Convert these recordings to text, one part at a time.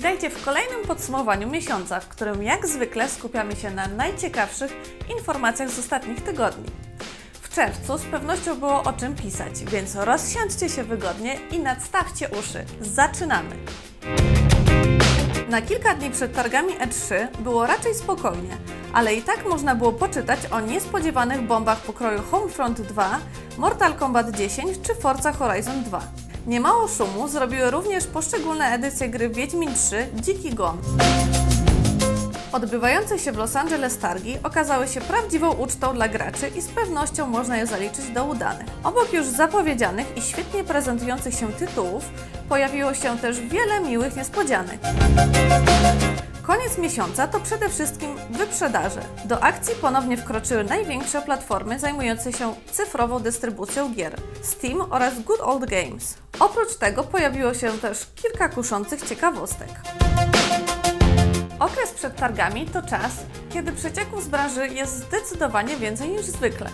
Witajcie w kolejnym podsumowaniu miesiąca, w którym jak zwykle skupiamy się na najciekawszych informacjach z ostatnich tygodni. W czerwcu z pewnością było o czym pisać, więc rozsiądźcie się wygodnie i nadstawcie uszy. Zaczynamy! Na kilka dni przed targami E3 było raczej spokojnie, ale i tak można było poczytać o niespodziewanych bombach pokroju Homefront 2, Mortal Kombat 10 czy Forza Horizon 2. Niemało szumu zrobiły również poszczególne edycje gry Wiedźmin 3 Dziki Gon. Odbywające się w Los Angeles targi okazały się prawdziwą ucztą dla graczy i z pewnością można je zaliczyć do udanych. Obok już zapowiedzianych i świetnie prezentujących się tytułów, pojawiło się też wiele miłych niespodzianek. Koniec miesiąca to przede wszystkim wyprzedaże. Do akcji ponownie wkroczyły największe platformy zajmujące się cyfrową dystrybucją gier Steam oraz Good Old Games. Oprócz tego pojawiło się też kilka kuszących ciekawostek. Okres przed targami to czas, kiedy przecieków z branży jest zdecydowanie więcej niż zwykle.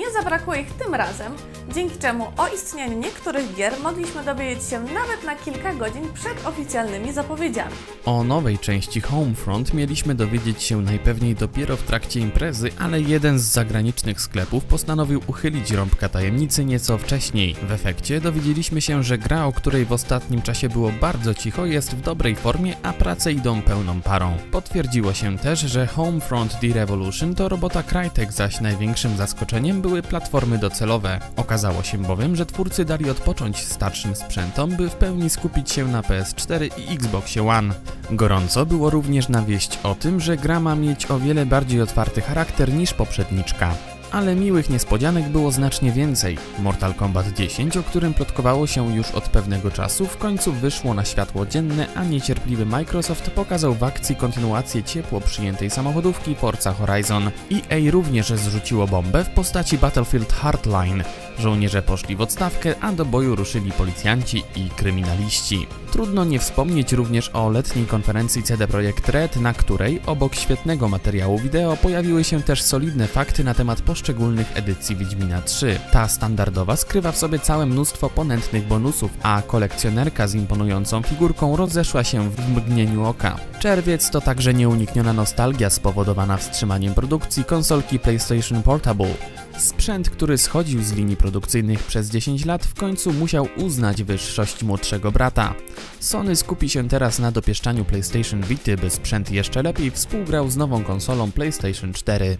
Nie zabrakło ich tym razem, dzięki czemu o istnieniu niektórych gier mogliśmy dowiedzieć się nawet na kilka godzin przed oficjalnymi zapowiedziami. O nowej części Homefront mieliśmy dowiedzieć się najpewniej dopiero w trakcie imprezy, ale jeden z zagranicznych sklepów postanowił uchylić rąbka tajemnicy nieco wcześniej. W efekcie dowiedzieliśmy się, że gra, o której w ostatnim czasie było bardzo cicho, jest w dobrej formie, a prace idą pełną parą. Potwierdziło się też, że Homefront The Revolution to robota Crytek, zaś największym zaskoczeniem były platformy docelowe. Okazało się bowiem, że twórcy dali odpocząć starszym sprzętom, by w pełni skupić się na PS4 i Xboxie One. Gorąco było również na wieść o tym, że gra ma mieć o wiele bardziej otwarty charakter niż poprzedniczka ale miłych niespodzianek było znacznie więcej. Mortal Kombat 10, o którym plotkowało się już od pewnego czasu, w końcu wyszło na światło dzienne, a niecierpliwy Microsoft pokazał w akcji kontynuację ciepło przyjętej samochodówki Forza Horizon. EA również zrzuciło bombę w postaci Battlefield Hardline. Żołnierze poszli w odstawkę, a do boju ruszyli policjanci i kryminaliści. Trudno nie wspomnieć również o letniej konferencji CD Projekt Red, na której obok świetnego materiału wideo pojawiły się też solidne fakty na temat poszczególnych edycji Wiedźmina 3. Ta standardowa skrywa w sobie całe mnóstwo ponętnych bonusów, a kolekcjonerka z imponującą figurką rozeszła się w mgnieniu oka. Czerwiec to także nieunikniona nostalgia spowodowana wstrzymaniem produkcji konsolki PlayStation Portable. Sprzęt, który schodził z linii produkcyjnych przez 10 lat, w końcu musiał uznać wyższość młodszego brata. Sony skupi się teraz na dopieszczaniu PlayStation Vita, by sprzęt jeszcze lepiej współgrał z nową konsolą PlayStation 4.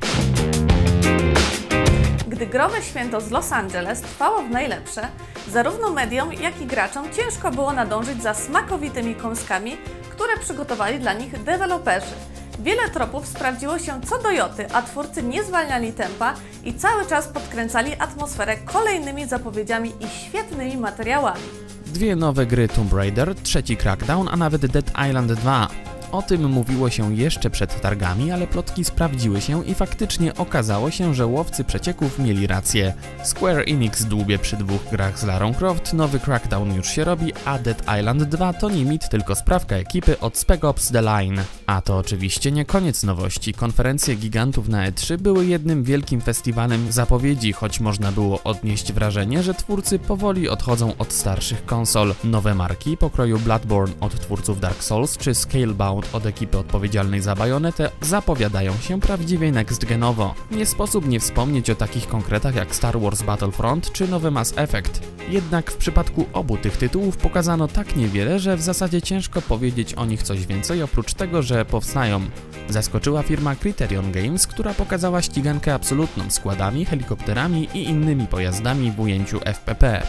Gdy growe święto z Los Angeles trwało w najlepsze, zarówno mediom, jak i graczom ciężko było nadążyć za smakowitymi kąskami, które przygotowali dla nich deweloperzy. Wiele tropów sprawdziło się co do joty, a twórcy nie zwalniali tempa i cały czas podkręcali atmosferę kolejnymi zapowiedziami i świetnymi materiałami. Dwie nowe gry Tomb Raider, trzeci Crackdown, a nawet Dead Island 2. O tym mówiło się jeszcze przed targami, ale plotki sprawdziły się i faktycznie okazało się, że łowcy przecieków mieli rację. Square Enix dłubie przy dwóch grach z Larą Croft, nowy Crackdown już się robi, a Dead Island 2 to nie mit, tylko sprawka ekipy od Spec Ops The Line. A to oczywiście nie koniec nowości. Konferencje gigantów na E3 były jednym wielkim festiwalem zapowiedzi, choć można było odnieść wrażenie, że twórcy powoli odchodzą od starszych konsol. Nowe marki pokroju Bloodborne od twórców Dark Souls czy Scalebound od ekipy odpowiedzialnej za Bayonetę zapowiadają się prawdziwie next-genowo. Nie sposób nie wspomnieć o takich konkretach jak Star Wars Battlefront czy nowy Mass Effect. Jednak w przypadku obu tych tytułów pokazano tak niewiele, że w zasadzie ciężko powiedzieć o nich coś więcej oprócz tego, że powstają. Zaskoczyła firma Criterion Games, która pokazała ścigankę absolutną składami, helikopterami i innymi pojazdami w ujęciu FPP.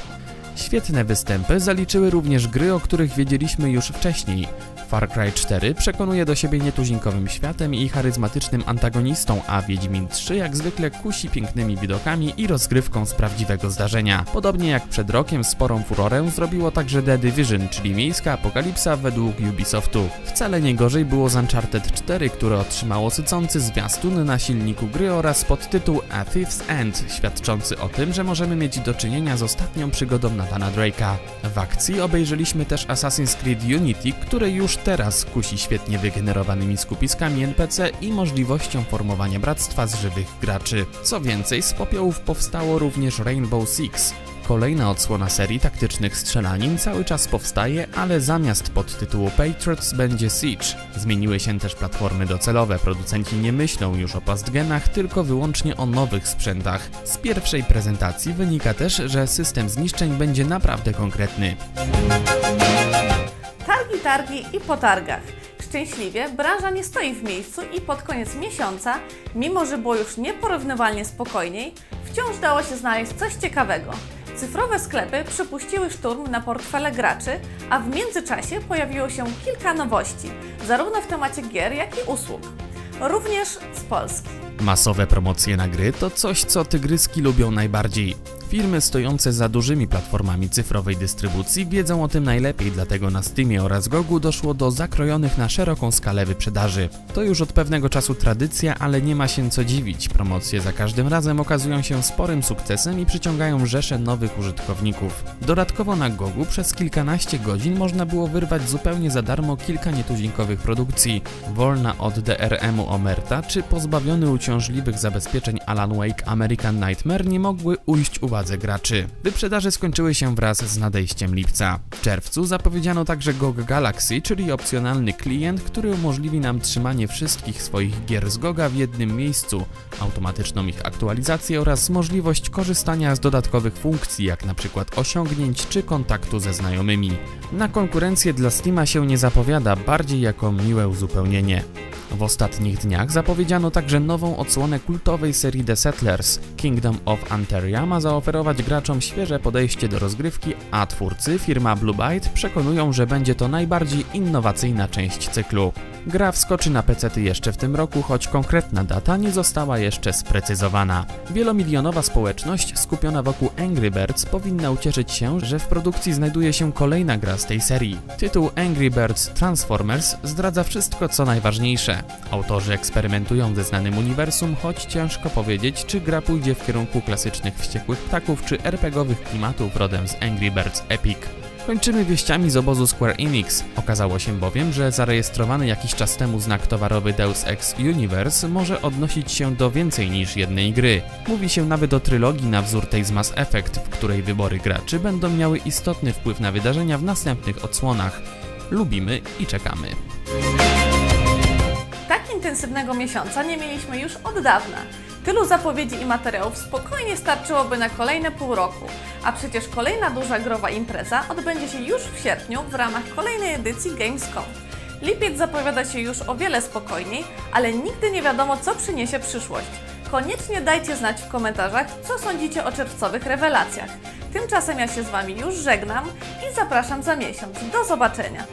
Świetne występy zaliczyły również gry, o których wiedzieliśmy już wcześniej. Far Cry 4 przekonuje do siebie nietuzinkowym światem i charyzmatycznym antagonistą, a Wiedźmin 3 jak zwykle kusi pięknymi widokami i rozgrywką z prawdziwego zdarzenia. Podobnie jak przed rokiem sporą furorę zrobiło także The Division, czyli miejska apokalipsa według Ubisoftu. Wcale nie gorzej było z Uncharted 4, które otrzymało sycący zwiastun na silniku gry oraz podtytuł A Thief's End, świadczący o tym, że możemy mieć do czynienia z ostatnią przygodą Nathana Drake'a. W akcji obejrzeliśmy też Assassin's Creed Unity, które już teraz kusi świetnie wygenerowanymi skupiskami NPC i możliwością formowania bractwa z żywych graczy. Co więcej, z popiołów powstało również Rainbow Six. Kolejna odsłona serii taktycznych strzelanin cały czas powstaje, ale zamiast podtytułu Patriots będzie Siege. Zmieniły się też platformy docelowe, producenci nie myślą już o pastgenach, tylko wyłącznie o nowych sprzętach. Z pierwszej prezentacji wynika też, że system zniszczeń będzie naprawdę konkretny. Targi, targi i po targach. Szczęśliwie branża nie stoi w miejscu i pod koniec miesiąca, mimo że było już nieporównywalnie spokojniej, wciąż dało się znaleźć coś ciekawego. Cyfrowe sklepy przypuściły szturm na portfele graczy, a w międzyczasie pojawiło się kilka nowości, zarówno w temacie gier, jak i usług. Również z Polski. Masowe promocje na gry to coś, co tygryski lubią najbardziej. Firmy stojące za dużymi platformami cyfrowej dystrybucji wiedzą o tym najlepiej, dlatego na Steamie oraz Gogu doszło do zakrojonych na szeroką skalę wyprzedaży. To już od pewnego czasu tradycja, ale nie ma się co dziwić. Promocje za każdym razem okazują się sporym sukcesem i przyciągają rzesze nowych użytkowników. Dodatkowo na Gogu przez kilkanaście godzin można było wyrwać zupełnie za darmo kilka nietuzinkowych produkcji. Wolna od DRM-u Omerta czy pozbawiony uciążliwych zabezpieczeń Alan Wake American Nightmare nie mogły ujść uwadze władze graczy. Wyprzedaże skończyły się wraz z nadejściem lipca. W czerwcu zapowiedziano także GOG Galaxy, czyli opcjonalny klient, który umożliwi nam trzymanie wszystkich swoich gier z GOGa w jednym miejscu, automatyczną ich aktualizację oraz możliwość korzystania z dodatkowych funkcji, jak np. osiągnięć czy kontaktu ze znajomymi. Na konkurencję dla Steama się nie zapowiada, bardziej jako miłe uzupełnienie. W ostatnich dniach zapowiedziano także nową odsłonę kultowej serii The Settlers. Kingdom of Anteria ma zaoferować graczom świeże podejście do rozgrywki, a twórcy, firma Blue Byte, przekonują, że będzie to najbardziej innowacyjna część cyklu. Gra wskoczy na PC jeszcze w tym roku, choć konkretna data nie została jeszcze sprecyzowana. Wielomilionowa społeczność skupiona wokół Angry Birds powinna ucieszyć się, że w produkcji znajduje się kolejna gra z tej serii. Tytuł Angry Birds Transformers zdradza wszystko co najważniejsze. Autorzy eksperymentują ze znanym uniwersum, choć ciężko powiedzieć, czy gra pójdzie w kierunku klasycznych wściekłych ptaków, czy RPGowych klimatów rodem z Angry Birds Epic. Kończymy wieściami z obozu Square Enix. Okazało się bowiem, że zarejestrowany jakiś czas temu znak towarowy Deus Ex Universe może odnosić się do więcej niż jednej gry. Mówi się nawet o trylogii na wzór tej z Mass Effect, w której wybory graczy będą miały istotny wpływ na wydarzenia w następnych odsłonach. Lubimy i czekamy. Tak intensywnego miesiąca nie mieliśmy już od dawna. Tylu zapowiedzi i materiałów spokojnie starczyłoby na kolejne pół roku, a przecież kolejna duża growa impreza odbędzie się już w sierpniu w ramach kolejnej edycji Gamescom. Lipiec zapowiada się już o wiele spokojniej, ale nigdy nie wiadomo, co przyniesie przyszłość. Koniecznie dajcie znać w komentarzach, co sądzicie o czerwcowych rewelacjach. Tymczasem ja się z Wami już żegnam i zapraszam za miesiąc. Do zobaczenia!